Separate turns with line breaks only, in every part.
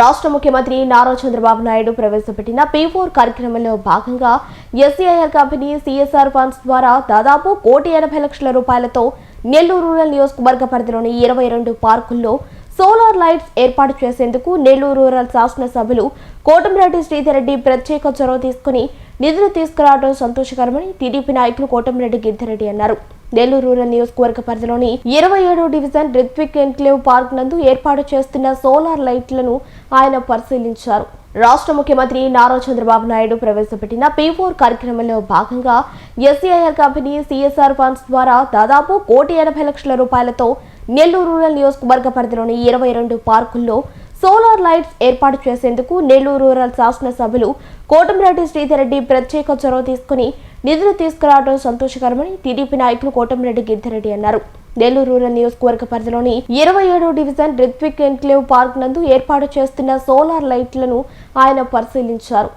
రాష్ట్ర ముఖ్యమంత్రి నారా చంద్రబాబు నాయుడు ప్రవేశపెట్టిన పీ ఫోర్ కార్యక్రమంలో భాగంగా ఎస్సీఐఆర్ కంపెనీ సిఎస్ఆర్ ఫండ్స్ ద్వారా దాదాపు కోటి ఎనభై లక్షల రూపాయలతో నెల్లూరు రూరల్ నియోజకవర్గ పరిధిలోని ఇరవై రెండు పార్కుల్లో సోలార్ లైట్స్ ఏర్పాటు చేసేందుకు నెల్లూరు రూరల్ శాసనసభ్యులు కోటమిరెడ్డి శ్రీధర్ రెడ్డి ప్రత్యేక చొరవ తీసుకుని నిధులు తీసుకురావడం సంతోషకరమని టీడీపీ నాయకులు కోటమిరెడ్డి గిద్దరెడ్డి అన్నారు. నెల్లూరు రూరల్ నియోజకవర్గ పరిధిలోని ఇరవై ఏడో డివిజన్ రిత్విక్ ఎన్క్లేవ్ పార్క్ నందు ఏర్పాటు చేస్తున్న సోలార్ లైట్లను ఆయన పరిశీలించారు. రాష్ట్ర ముఖ్యమంత్రి నారా చంద్రబాబు నాయుడు ప్రవేశపెట్టిన పీ ఫోర్ కార్యక్రమంలో భాగంగా ఎస్సీఐఆర్ కంపెనీ సిఎస్ఆర్ ఫండ్స్ ద్వారా దాదాపు కోటి ఎనభై లక్షల రూపాయలతో నెల్లూరు రూరల్ నియోజకవర్గ పరిధిలోని ఇరవై రెండు పార్కుల్లో సోలార్ లైట్స్ ఏర్పాటు చేసేందుకు నెల్లూరు రూరల్ శాసనసభ్యులు కోటమిరెడ్డి శ్రీధరెడ్డి ప్రత్యేక చొరవ తీసుకుని నిధులు తీసుకురావడం సంతోషకరమని టీడీపీ నాయకులు కోటమిరెడ్డి గిద్దరెడ్డి అన్నారు. నెల్లూరు రూరల్ నియోజకవర్గ పరిధిలోని ఇరవై ఏడు డివిజన్ రిత్విక్ ఎన్క్లేవ్ పార్క్ నందు ఏర్పాటు చేస్తున్న సోలార్ లైట్లను ఆయన పరిశీలించారు.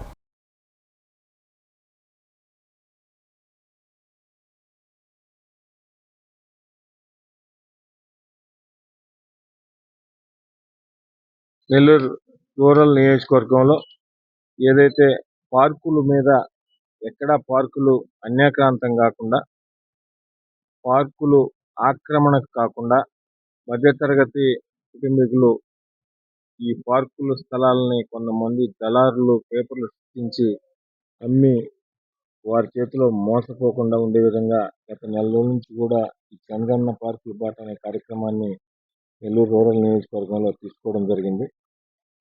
నెల్లూరు రూరల్ నియోజకవర్గంలో ఏదైతే పార్కుల మీద ఎక్కడా పార్కులు అన్యాక్రాంతం కాకుండా పార్కులు ఆక్రమణకు కాకుండా మధ్యతరగతి కుటుంబీకులు ఈ పార్కుల స్థలాలని కొంతమంది దళారులు పేపర్లు సృష్టించి అమ్మి వారి చేతిలో మోసపోకుండా ఉండే విధంగా గత నెల రోజుల నుంచి కూడా ఈ చంద్రన్న పార్కులు బాట అనే కార్యక్రమాన్ని నెల్లూరు రూరల్ నియోజకవర్గంలో తీసుకోవడం జరిగింది.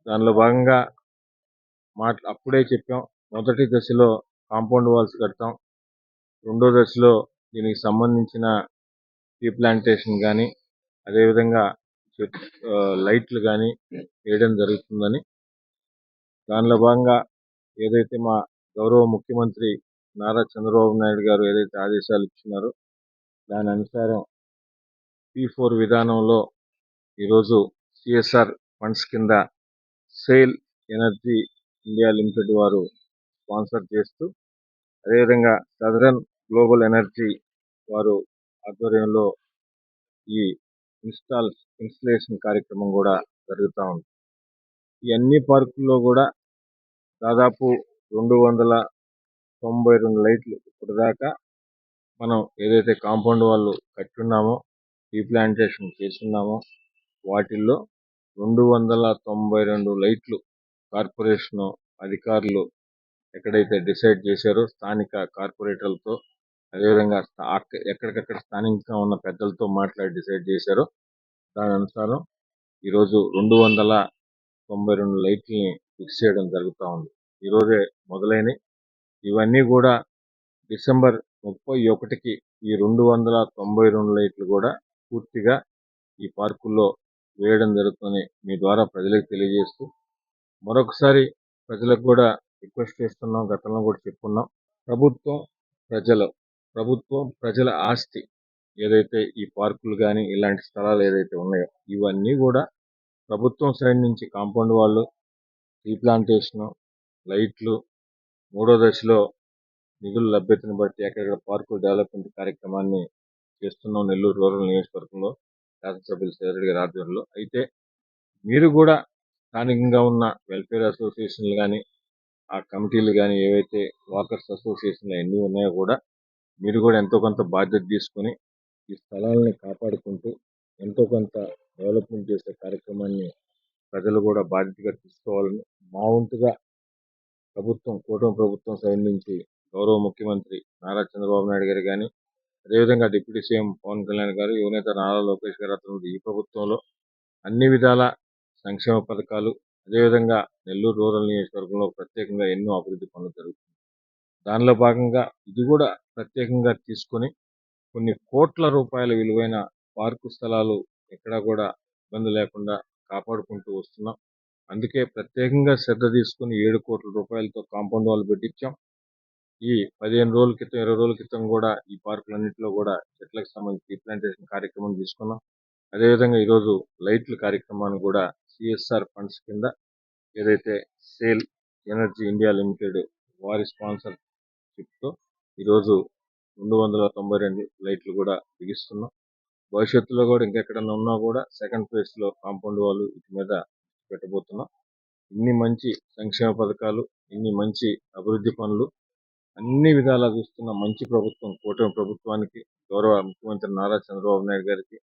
దానిలో భాగంగా మాట అప్పుడే చెప్పాం మొదటి దశలో కాంపౌండ్ వాల్స్ కడతాం. రెండో దశలో దీనికి సంబంధించిన టీ ప్లాంటేషన్ కానీ అదేవిధంగా లైట్లు కానీ వేయడం జరుగుతుందని. దానిలో భాగంగా ఏదైతే మా గౌరవ ముఖ్యమంత్రి నారా చంద్రబాబు నాయుడు గారు ఏదైతే ఆదేశాలు ఇచ్చినారో దాని అనుసారం పీ ఫోర్ విధానంలో ఈరోజు సిఎస్ఆర్ ఫండ్స్ కింద సేల్ ఎనర్జీ ఇండియా లిమిటెడ్ వారు స్పాన్సర్ చేస్తూ అదేవిధంగా సదరన్ గ్లోబల్ ఎనర్జీ వారు ఆధ్వర్యంలో ఈ ఇన్స్టాల్ ఇన్స్టలేషన్ కార్యక్రమం కూడా జరుగుతూ ఉంది. ఈ అన్ని పార్కుల్లో కూడా దాదాపు రెండు వందల తొంభై రెండు లైట్లు ఇప్పటిదాకా మనం ఏదైతే కాంపౌండ్ వాళ్ళు కట్టున్నామో రీప్లాంటేషన్ చేస్తున్నామో వాటిల్లో రెండు వందల తొంభై రెండు లైట్లు కార్పొరేషన్ అధికారులు ఎక్కడైతే డిసైడ్ చేశారో స్థానిక కార్పొరేటర్లతో అదేవిధంగా స్థా- ఎక్కడికక్కడ స్థానికంగా ఉన్న పెద్దలతో మాట్లాడి డిసైడ్ చేశారో దాని అనుసారం ఈరోజు రెండు వందల తొంభై రెండు లైట్లని ఫిక్స్ చేయడం జరుగుతూ ఉంది. ఈరోజే మొదలైనవి ఇవన్నీ కూడా డిసెంబర్ ముప్పై ఒకటికి ఈ రెండు వందల తొంభై రెండు లైట్లు కూడా పూర్తిగా ఈ పార్కుల్లో వేయడం జరుగుతుందని మీ ద్వారా ప్రజలకు తెలియజేస్తూ మరొకసారి ప్రజలకు కూడా రిక్వెస్ట్ చేస్తున్నాం గతంలో కూడా చెప్పుకున్నాం ప్రభుత్వం ప్రజలు ప్రభుత్వం ప్రజల ఆస్తి ఏదైతే ఈ పార్కులు కానీ ఇలాంటి స్థలాలు ఏదైతే ఉన్నాయో ఇవన్నీ కూడా ప్రభుత్వం సైడ్ నుంచి కాంపౌండ్ వాళ్ళు రీప్లాంటేషన్ లైట్లు మూడో దశలో నిధుల లభ్యతను బట్టి ఎక్కడెక్కడ పార్కుల డెవలప్మెంట్ కార్యక్రమాన్ని చేస్తున్నాం నెల్లూరు రూరల్ నియోజకవర్గంలో. శాసనసభ్యులు సేదరెడ్డి గారి ఆధ్వర్యంలో. అయితే మీరు కూడా స్థానికంగా ఉన్న వెల్ఫేర్ అసోసియేషన్లు కానీ ఆ కమిటీలు కానీ ఏవైతే వాకర్స్ అసోసియేషన్లు ఎన్ని ఉన్నాయో కూడా మీరు కూడా ఎంతో కొంత బాధ్యత తీసుకొని ఈ స్థలాలని కాపాడుకుంటూ ఎంతో కొంత డెవలప్మెంట్ చేసే కార్యక్రమాన్ని ప్రజలు కూడా బాధ్యతగా తీసుకోవాలని మా వంతుగా ప్రభుత్వం కూటమి ప్రభుత్వం సైడ్ నుంచి గౌరవ ముఖ్యమంత్రి నారా చంద్రబాబు నాయుడు గారు కానీ అదేవిధంగా డిప్యూటీ సీఎం పవన్ కళ్యాణ్ గారు యువనేత నారా లోకేష్ గారు అతను ఈ ప్రభుత్వంలో అన్ని విధాల సంక్షేమ పథకాలు అదేవిధంగా నెల్లూరు రూరల్ నియోజకవర్గంలో ప్రత్యేకంగా ఎన్నో అభివృద్ధి పనులు జరుగుతుంది దానిలో భాగంగా ఇది కూడా ప్రత్యేకంగా తీసుకొని కొన్ని కోట్ల రూపాయల విలువైన పార్కు స్థలాలు ఎక్కడా కూడా ఇబ్బంది లేకుండా కాపాడుకుంటూ వస్తున్నాం. అందుకే ప్రత్యేకంగా శ్రద్ధ తీసుకుని ఏడు కోట్ల రూపాయలతో కాంపౌండ్ వాళ్ళు పెట్టించాం. ఈ పదిహేను రోజుల క్రితం ఇరవై రోజుల క్రితం కూడా ఈ పార్కులన్నింటిలో కూడా చెట్లకు సంబంధించి ప్లాంటేషన్ కార్యక్రమం తీసుకున్నాం. అదేవిధంగా ఈరోజు లైట్ల కార్యక్రమాన్ని కూడా సిఎస్ఆర్ ఫండ్స్ కింద ఏదైతే సేల్ ఎనర్జీ ఇండియా లిమిటెడ్ వారి స్పాన్సర్షిప్తో ఈరోజు రెండు వందల తొంభై రెండు లైట్లు కూడా బిగిస్తున్నాం. భవిష్యత్తులో కూడా ఇంకెక్కడన్నా ఉన్నా కూడా సెకండ్ ఫేజ్లో కాంపౌండ్ వాళ్ళు వీటి మీద పెట్టబోతున్నాం. ఇన్ని మంచి సంక్షేమ పథకాలు ఇన్ని మంచి అభివృద్ధి పనులు అన్ని విధాలా చూస్తున్న మంచి ప్రభుత్వం కూటమి ప్రభుత్వానికి గౌరవ ముఖ్యమంత్రి నారా చంద్రబాబు నాయుడు గారికి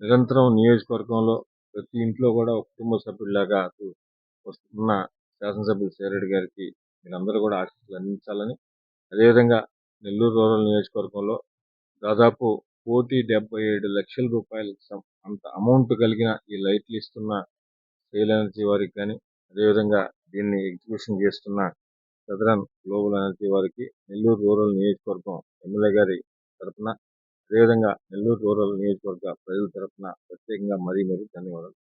నిరంతరం నియోజకవర్గంలో ప్రతి ఇంట్లో కూడా ఒక కుటుంబ సభ్యుడిలాగా వస్తున్న శాసనసభ్యులు సేరెడ్డి గారికి మీరందరూ కూడా ఆశీస్సులు అందించాలని అదేవిధంగా నెల్లూరు రూరల్ నియోజకవర్గంలో దాదాపు కోటి డెబ్బై ఏడు లక్షల రూపాయల అంత అమౌంట్ కలిగిన ఈ లైట్లు ఇస్తున్న సేల్ ఎనర్జీ వారికి కానీ అదేవిధంగా దీన్ని ఎగ్జిక్యూషన్ చేస్తున్న సదరన్ గ్లోబల్ ఎనర్జీ వారికి నెల్లూరు రూరల్ నియోజకవర్గం ఎమ్మెల్యే గారి తరఫున అదేవిధంగా నెల్లూరు రూరల్ నియోజకవర్గ ప్రజల తరఫున ప్రత్యేకంగా మరీ మరీ ధన్యవాదాలు.